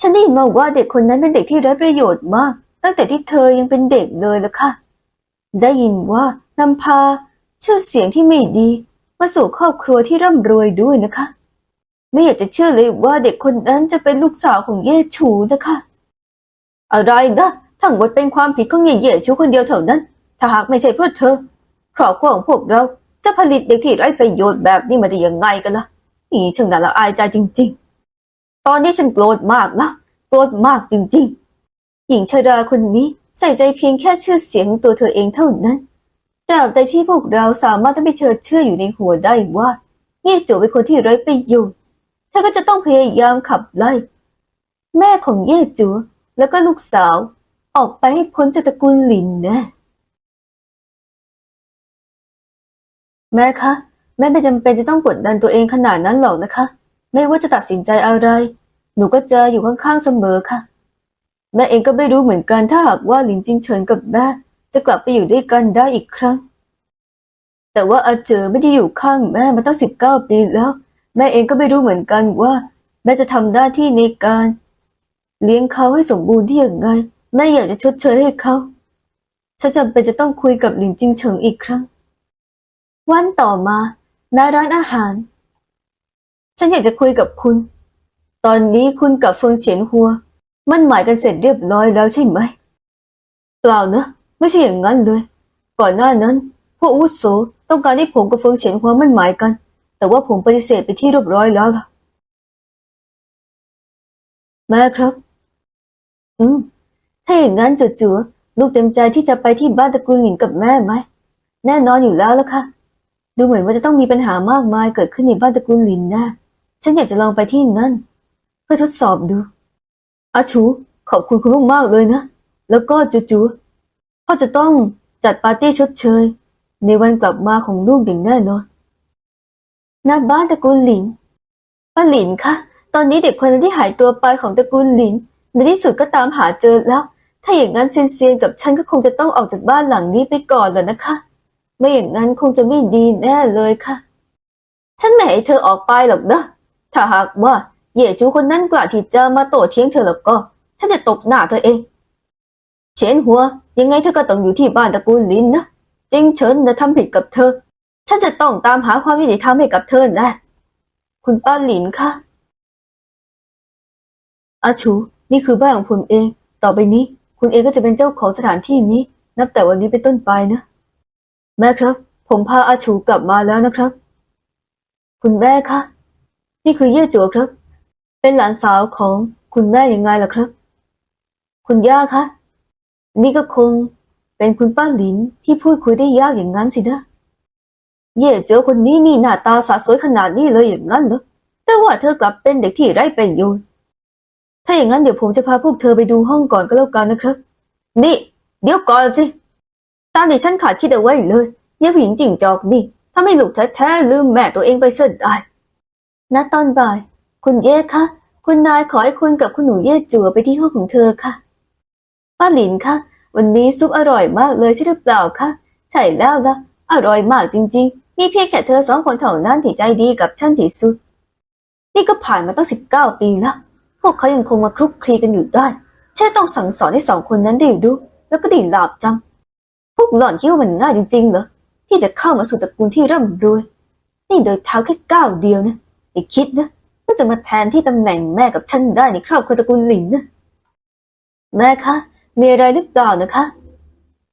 ฉันได้ยินมาว่าเด็กคนนั้นเป็นเด็กที่ไร้ประโยชน์มาก ตั้งแต่ที่เธอยังเป็นเด็กเลยละค่ะ ได้ยินว่านำพาชื่อเสียงที่ไม่ดี มาสู่ครอบครัวที่ร่ำรวยด้วยนะคะ ไม่อยากจะเชื่อเลยว่าเด็กคนนั้นจะเป็นลูกสาวของเย่ชูนะคะ อะไรนะทั้งหมดเป็นความผิดของเย่เย่ชูคนเดียวเท่านั้น ถ้าหากไม่ใช่เพราะเธอครอบครัวของพวกเราจะผลิตเด็กที่ไร้ประโยชน์แบบนี้มาได้ยังไงกันล่ะนี่ช่างน่าละอายใจจริง ๆ ตอนนี้ฉันโกรธมากนะโกรธมากจริงๆ หญิงชราคนนี้ใส่ใจเพียงแค่ชื่อเสียงของตัวเธอเองเท่านั้นตราบใดที่พวกเราสามารถทำให้เธอเชื่ออยู่ในหัวได้ว่าเย่โจเป็นคนที่ไร้ประโยชน์เธอก็จะต้องพยายามขับไล่ แม่ของเย่จูแล้วก็ลูกสาว ออกไปให้พ้นจากตระกูลหลินนะแม่คะแม่ไม่จำเป็นจะต้องกดดันตัวเองขนาดนั้นหรอกนะคะ ไม่ว่าจะตัดสินใจอะไร หนูก็เจออยู่ข้างๆเสมอค่ะ แม่เองก็ไม่รู้เหมือนกันถ้าหากว่าหลินจิงเฉินกับแม่จะกลับไปอยู่ด้วยกันได้อีกครั้ง แต่ว่าอาเจอไม่ได้อยู่ข้างแม่มาตั้งสิบเก้าปีแล้ว แม่เองก็ไม่รู้เหมือนกันว่า แม่จะทำหน้าที่ในการ เลี้ยงเขาให้สมบูรณ์ที่ยังไงแม่อยากจะชดเชยให้เขาฉันจำเป็นจะต้องคุยกับหลินจิงเฉิงอีกครั้ง วันต่อมาณร้านอาหาร ฉันอยากจะคุยกับคุณ ตอนนี้คุณกับเฟิงเฉียนหัว มั่นหมายกันเสร็จเรียบร้อยแล้วใช่ไหม เปล่านะ ไม่ใช่อย่างนั้นเลย ก่อนหน้านั้น พวกอาวุโสต้องการให้ผมกับเฟิงเฉียนหัวมั่นหมายกัน แต่ว่าผมปฏิเสธไปที่เรียบร้อยแล้วล่ะ แม่ครับ อืม ถ้าอย่างนั้นจู่ๆลูกเต็มใจที่จะไปที่บ้านตระกูลหลินกับแม่ไหม แน่นอนอยู่แล้วล่ะค่ะดูเหมือนว่าจะต้องมีปัญหามากมายเกิดขึ้นในบ้านตระกูลหลินนะ ฉันอยากจะลองไปที่นั่น เพื่อทดสอบดู อาชู ขอบคุณคุณมากๆเลยนะ แล้วก็จู่ๆพ่อจะต้องจัดปาร์ตี้ชดเชย ในวันกลับมาของลูกอย่างแน่นอนหน้าบ้านตระกูลหลินป้าหลินคะ ตอนนี้เด็กคนนั้นที่หายตัวไปของตระกูลหลิน ในที่สุดก็ตามหาเจอแล้ว ถ้าอย่างนั้นเซียนเซียนกับฉันก็คงจะต้องออกจากบ้านหลังนี้ไปก่อนแล้วนะคะ ไม่อย่างนั้นคงจะไม่ดีแน่เลยค่ะ ฉันไม่ให้เธอออกไปหรอกนะ ถ้าหากว่าเย่จูคนนั้นกล้าที่จะมาโต้เถียงเธอแล้วก็ ฉันจะตบหน้าเธอเอง เฉียนหัว ยังไงเธอก็ต้องอยู่ที่บ้านตระกูลลินนะจิงเฉินจะทำผิดกับเธอ ฉันจะต้องตามหาความยุติธรรมให้กับเธอนะคุณป้าหลินคะอาชู นี่คือบ้านของผมเอง ต่อไปนี้ คุณเองก็จะเป็นเจ้าของสถานที่นี้ นับแต่วันนี้เป็นต้นไปนะ แม่ครับ ผมพาอาชูกลับมาแล้วนะครับ คุณแม่คะ นี่คือเย่จัวครับ เป็นหลานสาวของคุณแม่ยังไงล่ะครับ คุณย่าคะ นี่ก็คงเป็นคุณป้าหลินที่พูดคุยได้ยากอย่างนั้นสินะ เย่เจอคนนี้มีหน้าตาสะสวยขนาดนี้เลยอย่างนั้นเหรอ แต่ว่าเธอกลับเป็นเด็กที่ไร้ประโยชน์ ถ้าอย่างนั้นเดี๋ยวผมจะพาพวกเธอไปดูห้องก่อนก็แล้วกันนะครับ นี่ เดี๋ยวก่อนสิ ตามที่ฉันขาดคิดเอาไว้เลยยายผู้หญิงจิงจอกนี่ ถ้าไม่หลูกแท้ๆลืมแม่ตัวเองไปเสียได้ ณตอนบ่าย คุณเย่คะคุณนายขอให้คุณกับคุณหนูเย่จั่วไปที่ห้องของเธอค่ะ ป้าหลินคะวันนี้ซุปอร่อยมากเลยใช่หรือเปล่าคะใช่แล้วละอร่อยมากจริงๆ มีเพียงแค่เธอสองคนเท่านั้นที่ใจดีกับฉันที่สุด นี่ก็ผ่านมาตั้งสิบเก้าปีแล้ว พวกเขายังคงมาคลุกคลีกันอยู่ได้แค่ต้องสั่งสอนให้สองคนนั้นได้รู้แล้วก็ได้หลาบจำพวกหล่อนคิดว่ามันง่ายจริงๆเหรอที่จะเข้ามาสู่ตระกูลที่ร่ำรวย นี่โดยเท้าแค่ก้าวเดียวนะ อย่าคิดนะว่าจะมาแทนที่ตำแหน่งแม่กับฉันได้ในครอบครัวตระกูลหลินนะแม่คะมีอะไรหรือเปล่านะคะ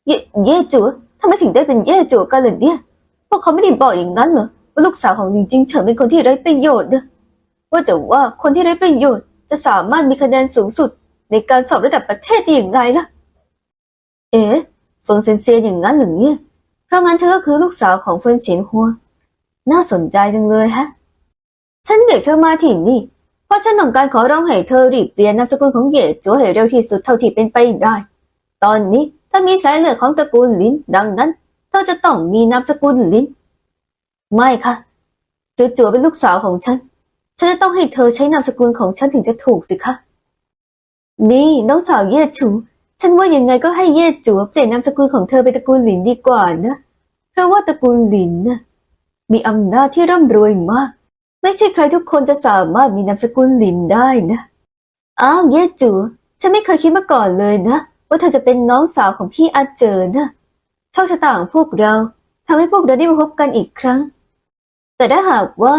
เย่เย่จัวทำไมถึงได้เป็นเย่จัวกันเลยเนี่ยพวกเขาไม่ได้บอกอย่างนั้นเหรอว่าลูกสาวของหลินจิงเฉินเป็นคนที่ไร้ประโยชน์นะว่าแต่ว่าคนที่ไร้ประโยชน์จะสามารถมีคะแนนสูงสุดในการสอบระดับประเทศได้อย่างไรล่ะ เอ๋เฟิงเซนเซียนอย่างนั้นหรือเนี่ยเพราะงั้นเธอก็คือลูกสาวของเฟินเฉียนหัว น่าสนใจจังเลยฮะ ฉันเรียกเธอมาที่นี่ เพราะฉันต้องการขอร้องให้เธอรีบเปลี่ยนนามสกุลของเหย่จัวให้เร็วที่สุดเท่าที่เป็นไปได้ ตอนนี้ถ้ามีสายเลือดของตระกูลลินดังนั้น เธอจะต้องมีนามสกุลลินไม่ค่ะจู่ๆเป็นลูกสาวของฉัน ฉันจะต้องให้เธอใช้นามสกุลของฉันถึงจะถูกสิคะนี่น้องสาวเย่ชูฉันว่ายังไงก็ให้เย่จัวเปลี่ยนนามสกุลของเธอเป็นตระกูลหลินดีกว่านะ เพราะว่าตระกูลหลินนะมีอำนาจที่ร่ำรวยมาก ไม่ใช่ใครทุกคนจะสามารถมีนามสกุลหลินได้นะ อ้าวเย่จู ฉันไม่เคยคิดมาก่อนเลยนะ ว่าเธอจะเป็นน้องสาวของพี่อาเจอนะโชคชะตาของพวกเราทำให้พวกเราได้มาพบกันอีกครั้ง แต่ถ้าหากว่า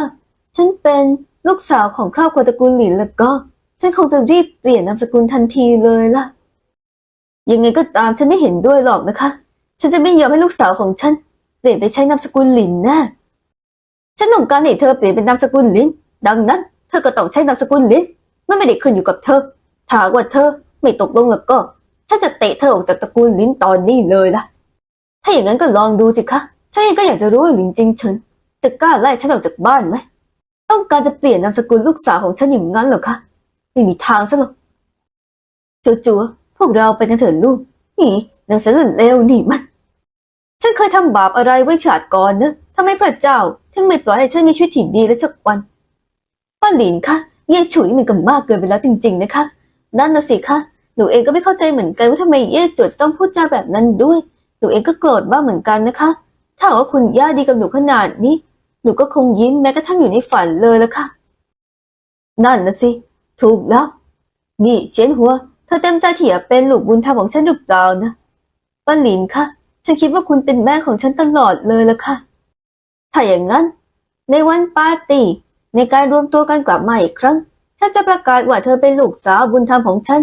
ฉันเป็นลูกสาวของครอบครัวตระกูลหลินแล้วก็ ฉันคงจะรีบเปลี่ยนนามสกุลทันทีเลยล่ะ ยังไงก็ตามฉันไม่เห็นด้วยหรอกนะคะ ฉันจะไม่ยอมให้ลูกสาวของฉัน เปลี่ยนไปใช้นามสกุลหลินแน่ ฉันต้องการให้เธอเปลี่ยนเป็นนามสกุลลินดังนั้นเธอก็ต้องใช้นามสกุลลินมันไม่ได้ขึ้นอยู่กับเธอถ้ากว่าเธอไม่ตกลงแล้วก็ฉันจะเตะเธอออกจากตระกูลลินตอนนี้เลยล่ะ ถ้าอย่างนั้นก็ลองดูสิคะฉันเองก็อยากจะรู้ว่าหลินจริงเฉินจะกล้าไล่ฉันออกจากบ้านไหมต้องการจะเปลี่ยนนามสกุลลูกสาวของฉันอย่างนั้นเหรอคะไม่มีทางซะหรอกจัวๆพวกเราไปกันเถิดลูกนี่นางสลินเลวนี่มัน ฉันเคยทำบาปอะไรไว้ชาติก่อนเนอะ ทำไมพระเจ้าถึงไม่ปล่อยให้ฉันมีชีวิตที่ดีเลยสักวัน ป้าหลินคะเย่ฉุยมันก็มากเกินไปแล้วจริง ๆ นะคะ นั่นนะสิคะ หนูเองก็ไม่เข้าใจเหมือนกันว่าทำไมเย่จวดจะต้องพูดจาแบบนั้นด้วย หนูเองก็โกรธบ้างเหมือนกันนะคะ ถ้าว่าคุณย่าดีกับหนูขนาดนี้ หนูก็คงยิ้มแม้กระทั่งอยู่ในฝันเลยละค่ะ นั่นนะสิ ถูกแล้ว นี่เชียนหัว เธอเต็มใจที่จะเป็นลูกบุญธรรมของฉันหรือเปล่านะ ป้าหลินคะ ฉันคิดว่าคุณเป็นแม่ของฉันตลอดเลยละค่ะ ถ้าอย่างนั้น ในวันปาร์ตี้ในการรวมตัวกันกลับมาอีกครั้ง ฉันจะประกาศว่าเธอเป็นลูกสาวบุญธรรมของฉัน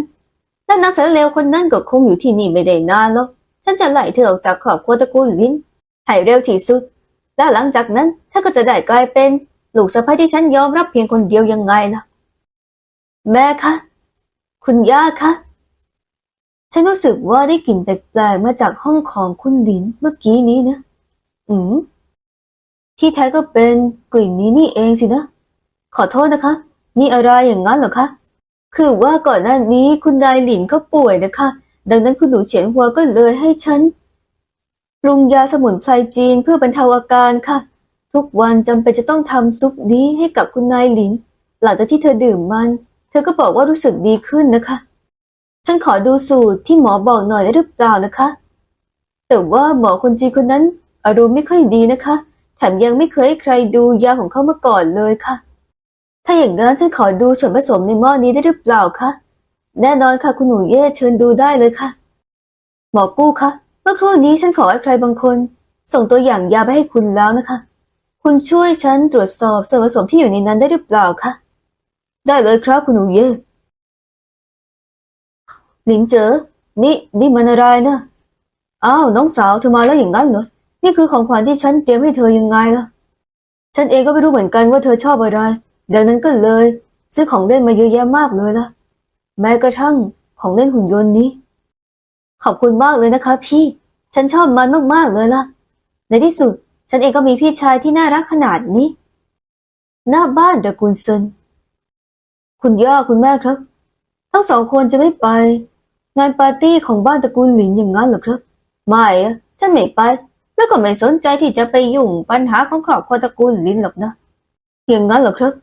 และนักสดงเลวคนนั้นก็คงอยู่ที่นี่ไม่ได้นานหรอกฉันจะไล่เธอออกจากครอบครัวตระกูลลินให้เร็วที่สุด และหลังจากนั้นเธอก็จะได้กลายเป็นลูกสะใภ้ที่ฉันยอมรับเพียงคนเดียวยังไงล่ะ แม่คะ คุณย่าคะฉันรู้สึกว่าได้กลิ่นแปลกๆมาจากห้องของคุณลินเมื่อกี้นี้นะ อืม ที่แท้ก็เป็นกลิ่นนี้นี่เองสินะ ขอโทษนะคะ นี่อะไรอย่างนั้นเหรอคะ คือว่าก่อนหน้านี้คุณนายหลินเขาป่วยนะคะ ดังนั้นคุณหนูเฉียนหัวก็เลยให้ฉันปรุงยาสมุนไพรจีนเพื่อบรรเทาอาการค่ะ ทุกวันจำเป็นจะต้องทำซุปนี้ให้กับคุณนายหลิน หลังจากที่เธอดื่มมัน เธอก็บอกว่ารู้สึกดีขึ้นนะคะ ฉันขอดูสูตรที่หมอบอกหน่อยได้หรือเปล่านะคะ แต่ว่าหมอคนจีนคนนั้น อารมณ์ไม่ค่อยดีนะคะ แถมยังไม่เคยให้ใครดูยาของเขามาก่อนเลยค่ะ ถ้าอย่างนั้นฉันขอดูส่วนผสมในหม้อนี้ได้หรือเปล่าคะ แน่นอนค่ะคุณหนูเย่เชิญดูได้เลยค่ะ หมอกู้คะ เมื่อครู่นี้ฉันขอให้ใครบางคน ส่งตัวอย่างยาไปให้คุณแล้วนะคะ คุณช่วยฉันตรวจสอบส่วนผสมที่อยู่ในนั้นได้หรือเปล่าคะ ได้เลยครับคุณหนูเย่หลินเจอนี่นี่มันอะไรนะ อ้าวน้องสาวเธอมาแล้วอย่างนั้นเหรอ นี่คือของขวัญที่ฉันเตรียมให้เธอยังไงล่ะ ฉันเองก็ไม่รู้เหมือนกันว่าเธอชอบอะไร ดังนั้นก็เลย ซื้อของเล่นมาเยอะแยะมากเลยล่ะ แม้กระทั่งของเล่นหุ่นยนต์นี้ ขอบคุณมากเลยนะคะ พี่ ฉันชอบมันมากๆเลยล่ะ ในที่สุด ฉันเองก็มีพี่ชายที่น่ารักขนาดนี้ หน้าบ้านตระกูลเซนคุณย่าคุณแม่ครับ ทั้งสองคนจะไม่ไป งานปาร์ตี้ของบ้านตระกูลหลินอย่างนั้นหรอครับ ไม่อะฉันไม่ไป แล้วก็ไม่สนใจที่จะไปยุ่งปัญหาของครอบครัวตระกูลลินหรอกนะอย่างนั้นหรอครับ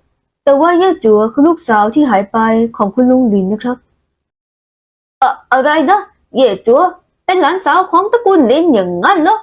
แต่ว่าย่าจัวคือลูกสาวที่หายไปของคุณลุงลินนะครับอะอะไรนะเย่จัวเป็นหลานสาวของตระกูลลินอย่างนั้นเหรอ